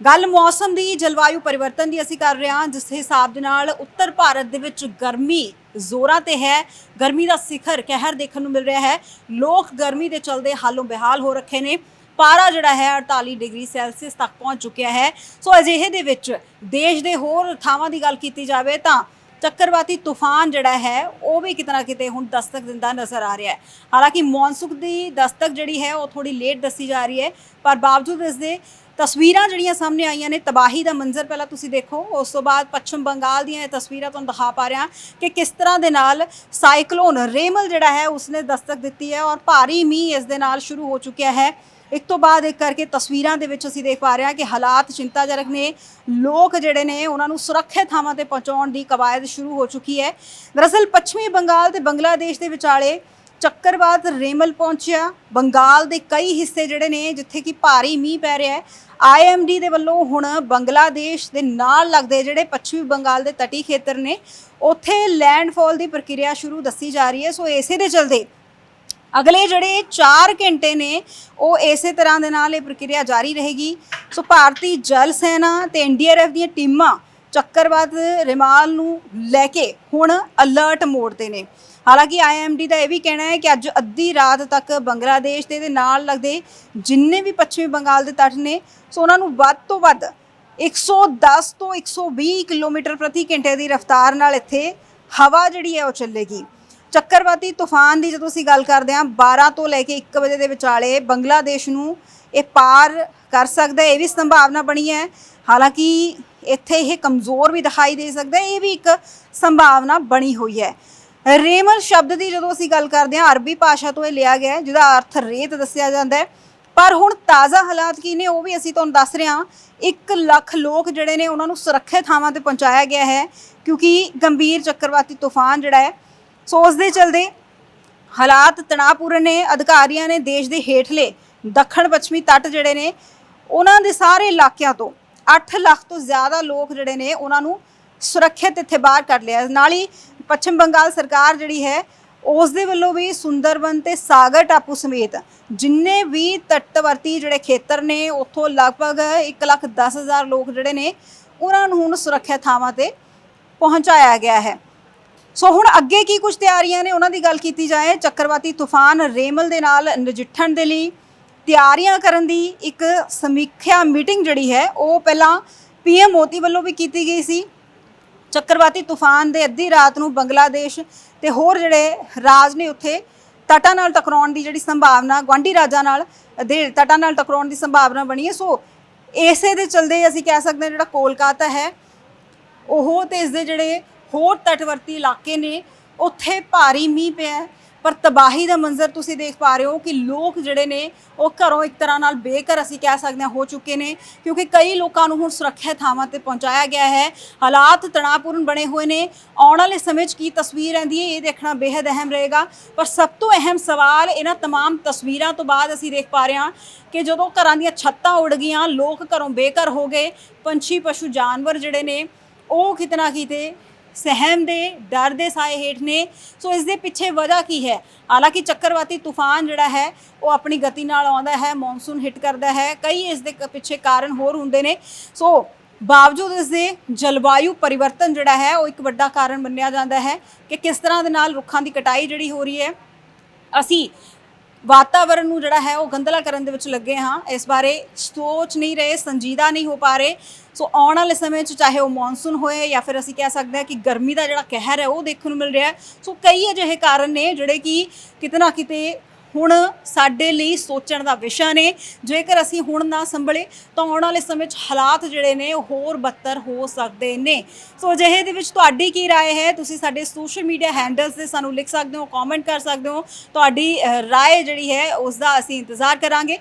ਗੱਲ ਮੌਸਮ ਦੀ, ਜਲਵਾਯੂ ਪਰਿਵਰਤਨ ਦੀ ਅਸੀਂ ਕਰ ਰਹੇ ਹਾਂ, ਜਿਸ ਹਿਸਾਬ ਦੇ ਨਾਲ ਉੱਤਰ ਭਾਰਤ ਦੇ ਵਿੱਚ ਗਰਮੀ ਜ਼ੋਰਾਂ ਤੇ ਹੈ, ਗਰਮੀ ਦਾ ਸਿਖਰ ਕਹਿਰ ਦੇਖਣ ਨੂੰ ਮਿਲ ਰਿਹਾ ਹੈ। ਲੋਕ ਗਰਮੀ ਦੇ ਚਲਦੇ ਹਾਲੋਂ ਬਿਹਾਲ ਹੋ ਰੱਖੇ ਨੇ। ਪਾਰਾ ਜਿਹੜਾ ਹੈ 48 ਡਿਗਰੀ ਸੈਲਸੀਅਸ ਤੱਕ ਪਹੁੰਚ ਚੁੱਕਿਆ ਹੈ। ਸੋ ਅਜਿਹੇ ਦੇ ਵਿੱਚ ਦੇਸ਼ ਦੇ ਹੋਰ ਥਾਵਾਂ ਦੀ ਗੱਲ ਕੀਤੀ ਜਾਵੇ ਤਾਂ ਚੱਕਰਵਾਤੀ ਤੂਫਾਨ ਜਿਹੜਾ ਹੈ, ਉਹ ਵੀ ਕਿਤਨਾ ਕਿਤੇ ਹੁਣ ਦਸਤਕ ਦਿੰਦਾ ਨਜ਼ਰ ਆ ਰਿਹਾ ਹੈ। ਹਾਲਾਂਕਿ ਮੌਨਸੂਨ ਦੀ ਦਸਤਕ ਜਿਹੜੀ ਹੈ, ਉਹ ਥੋੜੀ ਲੇਟ ਦੱਸੀ ਜਾ ਰਹੀ ਹੈ, ਪਰ ਬਾਵਜੂਦ ਇਸ ਦੇ ਤਸਵੀਰਾਂ ਜਿਹੜੀਆਂ ਸਾਹਮਣੇ ਆਈਆਂ ਨੇ, ਤਬਾਹੀ ਦਾ ਮੰਜ਼ਰ ਪਹਿਲਾਂ ਤੁਸੀਂ ਦੇਖੋ, ਉਸ ਤੋਂ ਬਾਅਦ ਪੱਛਮ ਬੰਗਾਲ ਦੀਆਂ ਇਹ ਤਸਵੀਰਾਂ ਤੁਹਾਨੂੰ ਦਿਖਾ ਪਾ ਰਿਹਾ ਕਿ ਕਿਸ ਤਰ੍ਹਾਂ ਦੇ ਨਾਲ ਸਾਈਕਲੋਨ ਰੇਮਲ ਜਿਹੜਾ ਹੈ, ਉਸਨੇ ਦਸਤਕ ਦਿੱਤੀ ਹੈ ਔਰ ਭਾਰੀ ਮੀਂਹ ਇਸ ਦੇ ਨਾਲ ਸ਼ੁਰੂ ਹੋ ਚੁੱਕਿਆ ਹੈ। ਇੱਕ ਤੋਂ ਬਾਅਦ ਇੱਕ ਕਰਕੇ ਤਸਵੀਰਾਂ ਦੇ ਵਿੱਚ ਅਸੀਂ ਦੇਖ ਪਾ ਰਹੇ ਹਾਂ ਕਿ ਹਾਲਾਤ ਚਿੰਤਾਜਨਕ ਨੇ। ਲੋਕ ਜਿਹੜੇ ਨੇ, ਉਹਨਾਂ ਨੂੰ ਸੁਰੱਖਿਅਤ ਥਾਵਾਂ ਤੇ ਪਹੁੰਚਾਉਣ ਦੀ ਕਵਾਇਦ ਸ਼ੁਰੂ ਹੋ ਚੁੱਕੀ ਹੈ। ਦਰਅਸਲ ਪੱਛਮੀ ਬੰਗਾਲ ਤੇ ਬੰਗਲਾਦੇਸ਼ ਦੇ ਵਿਚਾਲੇ ਚੱਕਰਵਾਤ ਰੇਮਲ ਪਹੁੰਚਿਆ। ਬੰਗਾਲ ਦੇ ਕਈ ਹਿੱਸੇ ਜਿਹੜੇ ਨੇ, ਜਿੱਥੇ ਕਿ ਭਾਰੀ ਮੀਂਹ ਪੈ ਰਿਹਾ ਹੈ ਆਈਐਮਡੀ ਦੇ ਵੱਲੋਂ ਹੁਣ ਬੰਗਲਾਦੇਸ਼ ਦੇ ਨਾਲ ਲੱਗਦੇ ਜਿਹੜੇ ਪੱਛਮੀ ਬੰਗਾਲ ਦੇ ਤਟੀ ਖੇਤਰ ਨੇ, ਉੱਥੇ ਲੈਂਡਫਾਲ ਦੀ ਪ੍ਰਕਿਰਿਆ ਸ਼ੁਰੂ ਦੱਸੀ ਜਾ ਰਹੀ ਹੈ। ਸੋ ਇਸੇ ਦੇ ਚਲਦੇ ਅਗਲੇ ਜਿਹੜੇ 4 ਘੰਟੇ ਨੇ, ਉਹ ਇਸੇ ਤਰ੍ਹਾਂ ਦੇ ਨਾਲ ਇਹ ਪ੍ਰਕਿਰਿਆ ਜਾਰੀ ਰਹੇਗੀ। ਸੋ ਭਾਰਤੀ ਜਲ ਸੈਨਾ ਤੇ ਐਨਡੀਆਰਐਫ ਦੀਆਂ ਟੀਮਾਂ ਚੱਕਰਵਾਦ ਰਿਮਾਲ ਨੂੰ ਲੈ ਕੇ ਹੁਣ ਅਲਰਟ ਮੋਡ ਤੇ ਨੇ। ਹਾਲਾਂਕਿ ਆਈਐਮਡੀ ਦਾ ਇਹ ਵੀ ਕਹਿਣਾ ਹੈ ਕਿ ਅੱਜ ਅੱਧੀ ਰਾਤ ਤੱਕ ਬੰਗਲਾਦੇਸ਼ ਦੇ ਇਹਦੇ ਨਾਲ ਲੱਗਦੇ ਜਿੰਨੇ ਵੀ ਪੱਛਮੀ ਬੰਗਾਲ ਦੇ ਤੱਟ ਨੇ, ਸੋ ਉਹਨਾਂ ਨੂੰ ਵੱਧ ਤੋਂ ਵੱਧ 110 ਤੋਂ 120 ਕਿਲੋਮੀਟਰ ਪ੍ਰਤੀ ਘੰਟੇ ਦੀ ਰਫ਼ਤਾਰ ਨਾਲ ਇੱਥੇ ਹਵਾ ਜਿਹੜੀ ਹੈ ਉਹ ਚੱਲੇਗੀ। ਚੱਕਰਵਾਤੀ ਤੂਫਾਨ ਦੀ ਜਦੋਂ ਅਸੀਂ ਗੱਲ ਕਰਦੇ ਹਾਂ 12 ਤੋਂ ਲੈ ਕੇ 1 ਵਜੇ ਦੇ ਵਿਚਾਲੇ ਬੰਗਲਾਦੇਸ਼ ਨੂੰ ਇਹ ਪਾਰ ਕਰ ਸਕਦਾ ਇਹ ਵੀ ਸੰਭਾਵਨਾ ਬਣੀ ਹੈ। ਹਾਲਾਂਕਿ ਇੱਥੇ ਇਹ ਕਮਜ਼ੋਰ ਵੀ ਦਿਖਾਈ ਦੇ ਸਕਦਾ ਹੈ, ਇਹ ਵੀ ਇੱਕ ਸੰਭਾਵਨਾ ਬਣੀ ਹੋਈ ਹੈ। ਰੇਮਲ ਸ਼ਬਦ ਦੀ ਜਦੋਂ ਅਸੀਂ ਗੱਲ ਕਰਦੇ ਹਾਂ, ਅਰਬੀ ਭਾਸ਼ਾ ਤੋਂ ਇਹ ਲਿਆ ਗਿਆ ਹੈ, ਜਿਹਦਾ ਅਰਥ ਰੇਤ ਦੱਸਿਆ ਜਾਂਦਾ ਹੈ। ਪਰ ਹੁਣ ਤਾਜ਼ਾ ਹਾਲਾਤ ਕੀ ਨੇ, ਉਹ ਵੀ ਅਸੀਂ ਤੁਹਾਨੂੰ ਦੱਸ ਰਹੇ ਹਾਂ। 1 ਲੱਖ ਲੋਕ ਜਿਹੜੇ ਨੇ, ਉਹਨਾਂ ਨੂੰ ਸੁਰੱਖਿਅਤ ਥਾਵਾਂ ਤੇ ਪਹੁੰਚਾਇਆ ਗਿਆ ਹੈ, ਕਿਉਂਕਿ ਗੰਭੀਰ ਚੱਕਰਵਾਤੀ ਤੂਫਾਨ ਜਿਹੜਾ ਹੈ, ਸੋ ਉਸ ਦੇ ਚਲਦੇ ਹਾਲਾਤ ਤਣਾਅਪੂਰਨ ਨੇ, ਅਧਿਕਾਰੀਆਂ ਨੇ ਦੇਸ਼ ਦੇ ਹੇਠਲੇ ਦੱਖਣ ਪੱਛਮੀ ਤੱਟ ਜਿਹੜੇ ਨੇ, ਉਹਨਾਂ ਦੇ ਸਾਰੇ ਇਲਾਕਿਆਂ ਤੋਂ 8 ਲੱਖ ਤੋਂ ਜ਼ਿਆਦਾ ਲੋਕ ਜਿਹੜੇ ਨੇ ਉਹਨਾਂ ਨੂੰ ਸੁਰੱਖਿਅਤ ਇੱਥੇ ਬਾਹਰ ਕੱਢ ਲਿਆ। ਨਾਲ ਹੀ ਪੱਛਮ ਬੰਗਾਲ ਸਰਕਾਰ ਜਿਹੜੀ ਹੈ ਉਸ ਦੇ ਵੱਲੋਂ ਵੀ ਸੁੰਦਰਬਨ ਤੇ ਸਾਗਰ ਟਾਪੂ ਸਮੇਤ ਜਿੰਨੇ ਵੀ ਤੱਟਵਰਤੀ ਜਿਹੜੇ ਖੇਤਰ ਨੇ, ਉੱਥੋਂ ਲਗਭਗ 1 ਲੱਖ 10 ਹਜ਼ਾਰ ਲੋਕ ਜਿਹੜੇ ਨੇ, ਉਹਨਾਂ ਨੂੰ ਹੁਣ ਸੁਰੱਖਿਅਤ ਥਾਵਾਂ ਤੇ ਪਹੁੰਚਾਇਆ ਗਿਆ ਹੈ। ਸੋ ਹੁਣ ਅੱਗੇ ਕੀ ਕੁਝ ਤਿਆਰੀਆਂ ਨੇ? ਉਹਨਾਂ ਦੀ ਗੱਲ ਕੀਤੀ ਜਾਏ, ਚੱਕਰਵਾਤੀ ਤੂਫਾਨ ਰੇਮਲ ਦੇ ਨਾਲ ਨਜਿੱਠਣ ਦੇ ਲਈ। ਤਿਆਰੀਆਂ ਕਰਨ ਦੀ ਇੱਕ ਸਮੀਖਿਆ ਮੀਟਿੰਗ ਜਿਹੜੀ ਹੈ, ਉਹ ਪਹਿਲਾਂ ਪੀਐਮ ਮੋਦੀ ਵੱਲੋਂ ਵੀ ਕੀਤੀ ਗਈ ਸੀ। ਚੱਕਰਵਾਤੀ ਤੂਫਾਨ ਦੇ ਅੱਧੀ ਰਾਤ ਨੂੰ ਬੰਗਲਾਦੇਸ਼ ਤੇ ਹੋਰ ਜਿਹੜੇ ਰਾਜ ਨੇ ਉੱਥੇ ਤਟਾਂ ਨਾਲ ਟਕਰਾਉਣ ਦੀ ਜਿਹੜੀ ਸੰਭਾਵਨਾ ਗਵਾਂਢੀ ਰਾਜਾਂ ਨਾਲ ਦੇ ਤਟਾਂ ਨਾਲ ਟਕਰਾਉਣ ਦੀ ਸੰਭਾਵਨਾ ਬਣੀ ਹੈ। ਸੋ ਇਸੇ ਦੇ ਚਲਦੇ ਅਸੀਂ ਕਹਿ ਸਕਦੇ ਹਾਂ ਜਿਹੜਾ ਕੋਲਕਾਤਾ ਹੈ, ਉਹ ਤੇ ਇਸ ਦੇ ਜਿਹੜੇ ਹੋਰ ਤਟਵਰਤੀ ਇਲਾਕੇ ਨੇ, ਉੱਥੇ ਭਾਰੀ ਮੀਂਹ ਪਿਆ ਪਰ ਤਬਾਹੀ ਦਾ ਮੰਜ਼ਰ ਤੁਸੀਂ ਦੇਖ ਪਾ ਰਹੇ ਹੋ ਕਿ ਲੋਕ ਜਿਹੜੇ ਨੇ, ਉਹ ਘਰੋਂ ਇੱਕ ਤਰ੍ਹਾਂ ਨਾਲ ਬੇਘਰ ਅਸੀਂ ਕਹਿ ਸਕਦੇ ਹਾਂ ਹੋ ਚੁੱਕੇ ਨੇ, ਕਿਉਂਕਿ ਕਈ ਲੋਕਾਂ ਨੂੰ ਹੁਣ ਸੁਰੱਖਿਅਤ ਥਾਵਾਂ ਤੇ ਪਹੁੰਚਾਇਆ ਗਿਆ ਹੈ। ਹਾਲਾਤ ਤਣਾਅਪੂਰਨ ਬਣੇ ਹੋਏ ਨੇ। ਆਉਣ ਵਾਲੇ ਸਮੇਂ 'ਚ ਕੀ ਤਸਵੀਰ ਆਂਦੀ ਹੈ, ਇਹ ਦੇਖਣਾ ਬੇहद ਅਹਿਮ ਰਹੇਗਾ। ਪਰ ਸਭ ਤੋਂ ਅਹਿਮ ਸਵਾਲ ਇਹਨਾਂ तमाम ਤਸਵੀਰਾਂ ਤੋਂ ਬਾਅਦ ਅਸੀਂ ਦੇਖ ਪਾ ਰਹੇ ਹਾਂ ਕਿ ਜਦੋਂ ਘਰਾਂ ਦੀਆਂ ਛੱਤਾਂ ਉੱਡ ਗਈਆਂ, ਲੋਕ ਘਰੋਂ ਬੇਘਰ ਹੋ ਗਏ। ਪੰਛੀ, ਪਸ਼ੂ, ਜਾਨਵਰ ਜਿਹੜੇ ਨੇ, ਉਹ ਕਿਤਨਾ ਕੀਤੇ ਸਹਿਮ ਦੇ, ਡਰ ਦੇ ਸਾਏ ਹੇਠ ਨੇ। ਸੋ ਇਸ ਦੇ ਪਿੱਛੇ ਵਜ੍ਹਾ ਕੀ ਹੈ? ਹਾਲਾਂਕਿ ਚੱਕਰਵਾਤੀ ਤੂਫਾਨ ਜਿਹੜਾ ਹੈ, ਉਹ ਆਪਣੀ ਗਤੀ ਨਾਲ ਆਉਂਦਾ ਹੈ, ਮੌਨਸੂਨ ਹਿੱਟ ਕਰਦਾ ਹੈ। ਕਈ ਇਸ ਦੇ ਕ- ਪਿੱਛੇ ਕਾਰਨ ਹੋਰ ਹੁੰਦੇ ਨੇ। ਸੋ ਬਾਵਜੂਦ ਇਸ ਦੇ ਜਲਵਾਯੂ ਪਰਿਵਰਤਨ ਜਿਹੜਾ ਹੈ, ਉਹ ਇੱਕ ਵੱਡਾ ਕਾਰਨ ਮੰਨਿਆ ਜਾਂਦਾ ਹੈ ਕਿ ਕਿਸ ਤਰ੍ਹਾਂ ਦੇ ਨਾਲ ਰੁੱਖਾਂ ਦੀ ਕਟਾਈ ਜਿਹੜੀ ਹੋ ਰਹੀ ਹੈ। ਅਸੀਂ ਵਾਤਾਵਰਣ ਨੂੰ ਜਿਹੜਾ ਹੈ, ਉਹ ਗੰਦਲਾ ਕਰਨ ਦੇ ਵਿੱਚ ਲੱਗੇ ਹਾਂ। ਇਸ ਬਾਰੇ ਸੋਚ ਨਹੀਂ ਰਹੇ, ਸੰਜੀਦਾ ਨਹੀਂ ਹੋ ਪਾ ਰਹੇ। ਸੋ ਆਉਣ ਵਾਲੇ ਸਮੇਂ 'ਚ ਚਾਹੇ ਉਹ ਮੌਨਸੂਨ ਹੋਏ ਜਾਂ ਫਿਰ ਅਸੀਂ ਕਹਿ ਸਕਦੇ ਹਾਂ ਕਿ ਗਰਮੀ ਦਾ ਜਿਹੜਾ ਕਹਿਰ ਹੈ ਉਹ ਦੇਖਣ ਨੂੰ ਮਿਲ ਰਿਹਾ ਹੈ। ਸੋ ਕਈ ਅਜਿਹੇ ਕਾਰਨ ਨੇ ਜਿਹੜੇ ਕਿ ਕਿਤੇ ਨਾ ਕਿਤੇ ਹੁਣ ਸਾਡੇ ਲਈ ਸੋਚਣ ਦਾ ਵਿਸ਼ਾ ਨੇ ਜੇਕਰ ਅਸੀਂ ਹੁਣ ਨਾ ਸੰਭਲੇ ਤਾਂ ਆਉਣ ਵਾਲੇ ਸਮੇਂ 'ਚ ਹਾਲਾਤ ਜਿਹੜੇ ਨੇ ਉਹ ਹੋਰ ਬੱਤਰ ਹੋ ਸਕਦੇ ਨੇ ਸੋ ਅਜਿਹੇ ਦੇ ਵਿੱਚ ਤੁਹਾਡੀ ਕੀ رائے ਹੈ ਤੁਸੀਂ ਸਾਡੇ ਸੋਸ਼ਲ ਮੀਡੀਆ ਹੈਂਡਲਸ ਤੇ ਸਾਨੂੰ ਲਿਖ ਸਕਦੇ ਹੋ ਕਮੈਂਟ ਕਰ ਸਕਦੇ ਹੋ ਤੁਹਾਡੀ ਅ, ਰਾਏ ਜਿਹੜੀ ਹੈ ਉਸ ਦਾ ਅਸੀਂ ਇੰਤਜ਼ਾਰ ਕਰਾਂਗੇ